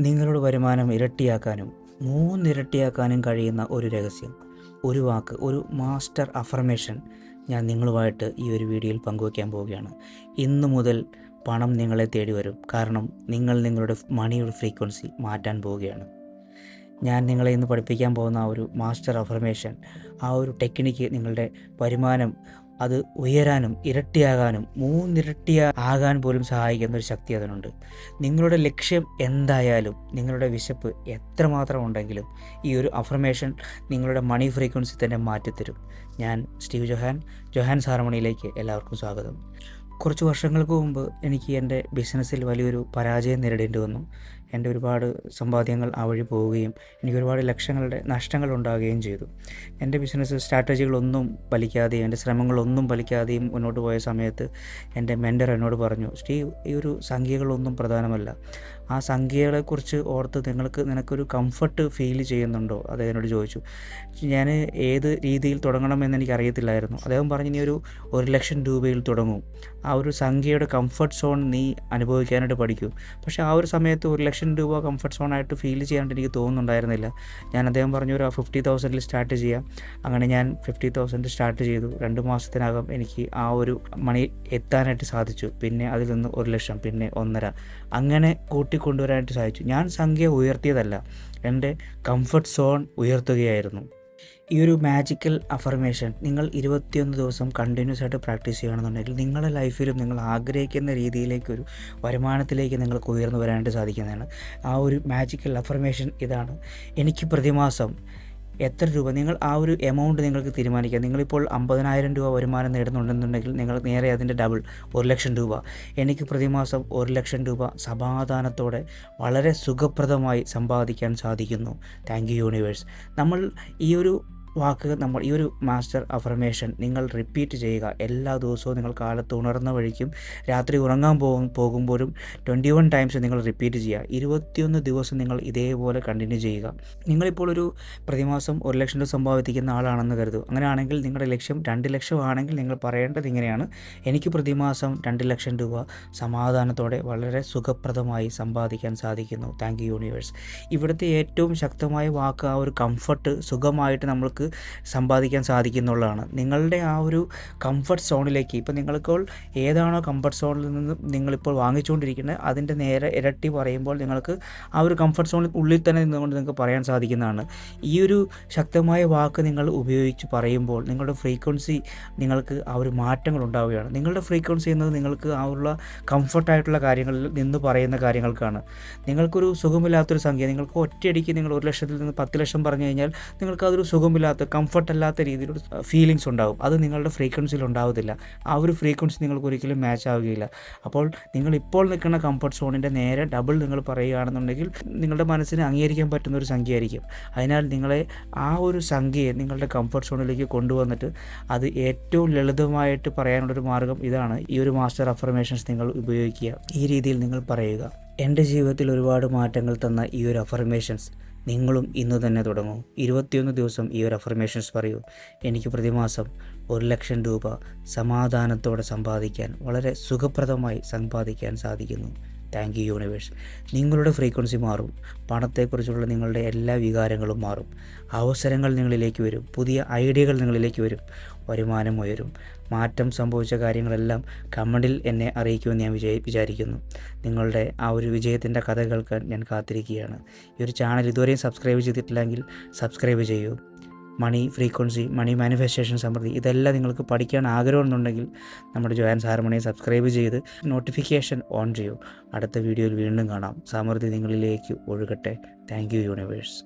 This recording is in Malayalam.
നിങ്ങളുടെ വരുമാനം ഇരട്ടിയാക്കാനും മൂന്നിരട്ടിയാക്കാനും കഴിയുന്ന ഒരു രഹസ്യം ഒരു വാക്ക് ഒരു മാസ്റ്റർ അഫർമേഷൻ ഞാൻ നിങ്ങളുമായിട്ട് ഈ ഒരു വീഡിയോയിൽ പങ്കുവയ്ക്കാൻ പോവുകയാണ്. ഇന്നു മുതൽ പണം നിങ്ങളെ തേടി വരും. കാരണം നിങ്ങൾ നിങ്ങളുടെ മണിയുടെ ഫ്രീക്വൻസി മാറ്റാൻ പോവുകയാണ്. ഞാൻ നിങ്ങളെ ഇന്ന് പഠിപ്പിക്കാൻ പോകുന്ന ആ ഒരു മാസ്റ്റർ അഫർമേഷൻ ആ ഒരു ടെക്നിക്ക് നിങ്ങളുടെ വരുമാനം അത് ഉയരാനും ഇരട്ടിയാകാനും മൂന്നിരട്ടിയ ആകാൻ പോലും സഹായിക്കുന്ന ഒരു ശക്തി അതിനുണ്ട്. നിങ്ങളുടെ ലക്ഷ്യം എന്തായാലും നിങ്ങളുടെ വിശപ്പ് എത്രമാത്രം ഉണ്ടെങ്കിലും ഈ ഒരു അഫർമേഷൻ നിങ്ങളുടെ മണി ഫ്രീക്വൻസി തന്നെ മാറ്റിത്തരും. ഞാൻ സ്റ്റീവ് ജൊഹാൻ ജൊഹാൻ സാറമണിയിലേക്ക് എല്ലാവർക്കും സ്വാഗതം. കുറച്ച് വർഷങ്ങൾക്ക് മുമ്പ് എനിക്ക് എന്റെ ബിസിനസ്സിൽ വലിയൊരു പരാജയം നേരിടേണ്ടി വന്നു. എന്റെ ഒരുപാട് സമ്പാദ്യങ്ങൾ ആ വഴി പോവുകയും എനിക്ക് ഒരുപാട് ലക്ഷങ്ങളുടെ നഷ്ടങ്ങൾ ഉണ്ടാവുകയും ചെയ്തു. എന്റെ ബിസിനസ് സ്ട്രാറ്റജികളൊന്നും ഫലിക്കാതെയും എന്റെ ശ്രമങ്ങളൊന്നും ഫലിക്കാതെയും മുന്നോട്ട് പോയ സമയത്ത് എന്റെ മെന്റർ എന്നോട് പറഞ്ഞു സ്റ്റീവ് ഈ ഒരു സംഖ്യകളൊന്നും പ്രധാനമല്ല. ആ സംഖ്യകളെക്കുറിച്ച് ഓർത്ത് നിങ്ങൾക്ക് നിനക്കൊരു കംഫർട്ട് ഫീൽ ചെയ്യുന്നുണ്ടോ? അദ്ദേഹം എന്നോട് ചോദിച്ചു. ഞാൻ ഏത് രീതിയിൽ തുടങ്ങണമെന്ന് എനിക്ക് അറിയത്തില്ലായിരുന്നു അദ്ദേഹം പറഞ്ഞു ഇനി ഒരു ഒരു ലക്ഷം രൂപയിൽ തുടങ്ങും. ആ ഒരു സംഖ്യയുടെ കംഫർട്ട് സോൺ നീ അനുഭവിക്കാനായിട്ട് പഠിക്കും. പക്ഷേ ആ ഒരു സമയത്ത് ഒരു ലക്ഷം രൂപ കംഫർട്ട് സോൺ ആയിട്ട് ഫീൽ ചെയ്യാണ്ട് എനിക്ക് തോന്നുന്നുണ്ടായിരുന്നില്ല. ഞാൻ അദ്ദേഹം പറഞ്ഞു ഒരു ഫിഫ്റ്റി തൗസൻഡിൽ സ്റ്റാർട്ട് ചെയ്യാം. അങ്ങനെ ഞാൻ ഫിഫ്റ്റി തൗസൻഡ് സ്റ്റാർട്ട് ചെയ്തു. രണ്ട് മാസത്തിനകം എനിക്ക് ആ ഒരു മണി എത്താനായിട്ട് സാധിച്ചു. പിന്നെ അതിൽ നിന്ന് ഒരു ലക്ഷം പിന്നെ ഒന്നര. അങ്ങനെ കൂട്ടിക്കൊണ്ടുവരാനായിട്ട് സാധിച്ചു. ഞാൻ സംഖ്യ ഉയർത്തിയതല്ല എന്റെ കംഫർട്ട് സോൺ ഉയർത്തുകയായിരുന്നു. ഈ ഒരു മാജിക്കൽ അഫർമേഷൻ നിങ്ങൾ ഇരുപത്തിയൊന്ന് ദിവസം കണ്ടിന്യൂസ് ആയിട്ട് പ്രാക്ടീസ് ചെയ്യുകയാണെന്നുണ്ടെങ്കിൽ നിങ്ങളുടെ ലൈഫിലും നിങ്ങൾ ആഗ്രഹിക്കുന്ന രീതിയിലേക്ക് രീതിയിലേക്കൊരു വരുമാനത്തിലേക്ക് നിങ്ങൾക്ക് ഉയർന്നു വരാനായിട്ട് സാധിക്കുന്നതാണ്. ആ ഒരു മാജിക്കൽ അഫർമേഷൻ ഇതാണ്. എനിക്ക് പ്രതിമാസം എത്ര രൂപ? നിങ്ങൾ ആ ഒരു എമൗണ്ട് നിങ്ങൾക്ക് തീരുമാനിക്കാം. നിങ്ങളിപ്പോൾ അമ്പതിനായിരം രൂപ വരുമാനം നേടുന്നുണ്ടെന്നുണ്ടെങ്കിൽ നിങ്ങൾ നേരെ അതിന്റെ ഡബിൾ ഒരു ലക്ഷം രൂപ. എനിക്ക് പ്രതിമാസം ഒരു ലക്ഷം രൂപ സമാധാനത്തോടെ വളരെ സുഖപ്രദമായി സമ്പാദിക്കാൻ സാധിക്കുന്നു. താങ്ക് യു യൂണിവേഴ്സ് നമ്മൾ ഈ ഒരു വാക്ക് നമ്മൾ ഈ ഒരു മാസ്റ്റർ അഫർമേഷൻ നിങ്ങൾ റിപ്പീറ്റ് ചെയ്യുക. എല്ലാ ദിവസവും നിങ്ങൾ കാലത്ത് ഉണർന്ന വഴിക്കും രാത്രി ഉറങ്ങാൻ പോകും പോകുമ്പോഴും ട്വന്റി വൺ ടൈംസ് നിങ്ങൾ റിപ്പീറ്റ് ചെയ്യുക. ഇരുപത്തിയൊന്ന് ദിവസം നിങ്ങൾ ഇതേപോലെ കണ്ടിന്യൂ ചെയ്യുക. നിങ്ങളിപ്പോൾ ഒരു പ്രതിമാസം ഒരു ലക്ഷം രൂപ സമ്പാദിക്കുന്ന ആളാണെന്ന് കരുതും അങ്ങനെയാണെങ്കിൽ നിങ്ങളുടെ ലക്ഷ്യം രണ്ട് ലക്ഷം ആണെങ്കിൽ നിങ്ങൾ പറയേണ്ടത് ഇങ്ങനെയാണ്. എനിക്ക് പ്രതിമാസം രണ്ട് ലക്ഷം രൂപ സമാധാനത്തോടെ വളരെ സുഖപ്രദമായി സമ്പാദിക്കാൻ സാധിക്കുന്നു. താങ്ക് യു യൂണിവേഴ്സ് ഇവിടുത്തെ ഏറ്റവും ശക്തമായ വാക്ക് ആ ഒരു കംഫർട്ട് സുഖമായിട്ട് നമ്മൾക്ക് സമ്പാദിക്കാൻ സാധിക്കുന്നുള്ളതാണ്. നിങ്ങളുടെ ആ ഒരു കംഫർട്ട് സോണിലേക്ക് ഇപ്പോൾ നിങ്ങളിപ്പോൾ ഏതാണോ കംഫർട്ട് സോണിൽ നിന്ന് നിങ്ങളിപ്പോൾ വാങ്ങിച്ചുകൊണ്ടിരിക്കുന്നത് അതിന്റെ നേരെ ഇരട്ടി പറയുമ്പോൾ നിങ്ങൾക്ക് ആ ഒരു കംഫർട്ട് സോണിൽ ഉള്ളിൽ തന്നെ നിന്നുകൊണ്ട് നിങ്ങൾക്ക് പറയാൻ സാധിക്കുന്നതാണ്. ഈ ഒരു ശക്തമായ വാക്ക് നിങ്ങൾ ഉപയോഗിച്ച് പറയുമ്പോൾ നിങ്ങളുടെ ഫ്രീക്വൻസി നിങ്ങൾക്ക് ആ ഒരു മാറ്റങ്ങൾ ഉണ്ടാവുകയാണ്. നിങ്ങളുടെ ഫ്രീക്വൻസി എന്നത് നിങ്ങൾക്ക് ആ ഉള്ള കംഫർട്ടായിട്ടുള്ള കാര്യങ്ങളിൽ നിന്ന് പറയുന്ന കാര്യങ്ങൾക്കാണ്. നിങ്ങൾക്കൊരു സുഖമില്ലാത്തൊരു സംഖ്യ നിങ്ങൾക്ക് ഒറ്റയടിക്ക് നിങ്ങൾ ഒരു ലക്ഷത്തിൽ നിന്ന് പത്ത് ലക്ഷം പറഞ്ഞു കഴിഞ്ഞാൽ നിങ്ങൾക്ക് അതൊരു സുഖമില്ലാത്ത കംഫർട്ട് അല്ലാത്ത രീതിയിലൊരു ഫീലിങ്സ് ഉണ്ടാകും അത് നിങ്ങളുടെ ഫ്രീക്വൻസിയിൽ ഉണ്ടാവത്തില്ല. ആ ഒരു ഫ്രീക്വൻസി നിങ്ങൾക്ക് ഒരിക്കലും മാച്ച് ആവുകയില്ല. അപ്പോൾ നിങ്ങൾ ഇപ്പോൾ നിൽക്കുന്ന കംഫർട്ട് സോണിന്റെ നേരെ ഡബിൾ നിങ്ങൾ പറയുകയാണെന്നുണ്ടെങ്കിൽ നിങ്ങളുടെ മനസ്സിന് അംഗീകരിക്കാൻ പറ്റുന്ന ഒരു സംഖ്യ ആയിരിക്കും അതിനാൽ നിങ്ങളെ ആ ഒരു സംഖ്യയെ നിങ്ങളുടെ കംഫർട്ട് സോണിലേക്ക് കൊണ്ടുവന്നിട്ട് അത് ഏറ്റവും ലളിതമായിട്ട് പറയാനുള്ളൊരു മാർഗം ഇതാണ്. ഈ ഒരു മാസ്റ്റർ അഫർമേഷൻസ് നിങ്ങൾ ഉപയോഗിക്കുക. ഈ രീതിയിൽ നിങ്ങൾ പറയുക. എന്റെ ജീവിതത്തിൽ ഒരുപാട് മാറ്റങ്ങൾ തന്ന ഈ ഒരു അഫർമേഷൻസ് നിങ്ങളും ഇന്ന് തന്നെ തുടങ്ങൂ. ഇരുപത്തിയൊന്ന് ദിവസം ഈ ഒരു അഫർമേഷൻസ് പറയൂ. എനിക്ക് പ്രതിമാസം ഒരു ലക്ഷം രൂപ സമാധാനത്തോടെ സമ്പാദിക്കാൻ വളരെ സുഖപ്രദമായി സമ്പാദിക്കാൻ സാധിക്കുന്നു. താങ്ക് യു യൂണിവേഴ്സ് നിങ്ങളുടെ ഫ്രീക്വൻസി മാറും. പണത്തെക്കുറിച്ചുള്ള നിങ്ങളുടെ എല്ലാ വികാരങ്ങളും മാറും. അവസരങ്ങൾ നിങ്ങളിലേക്ക് വരും. പുതിയ ഐഡിയകൾ നിങ്ങളിലേക്ക് വരും. വരുമാനം ഉയരും. മാറ്റം സംഭവിച്ച കാര്യങ്ങളെല്ലാം കമന്റിൽ എന്നെ അറിയിക്കുമെന്ന് ഞാൻ വിജയ വിചാരിക്കുന്നു. നിങ്ങളുടെ ആ ഒരു വിജയത്തിന്റെ കഥ കേൾക്കാൻ ഞാൻ കാത്തിരിക്കുകയാണ്. ഈ ഒരു ചാനൽ ഇതുവരെയും സബ്സ്ക്രൈബ് ചെയ്തിട്ടില്ലെങ്കിൽ സബ്സ്ക്രൈബ് ചെയ്യൂ. മണി ഫ്രീക്വൻസി മണി മാനിഫെസ്റ്റേഷൻ സമൃദ്ധി ഇതെല്ലാം നിങ്ങൾക്ക് പഠിക്കാൻ ആഗ്രഹമുണ്ടെങ്കിൽ നമ്മുടെ ജോയൻ ഹാർമണിയെ സബ്സ്ക്രൈബ് ചെയ്ത് നോട്ടിഫിക്കേഷൻ ഓൺ ചെയ്യൂ. അടുത്ത വീഡിയോയിൽ വീണ്ടും കാണാം. സമൃദ്ധി നിങ്ങളിലേക്ക് ഒഴുകട്ടെ. Thank you universe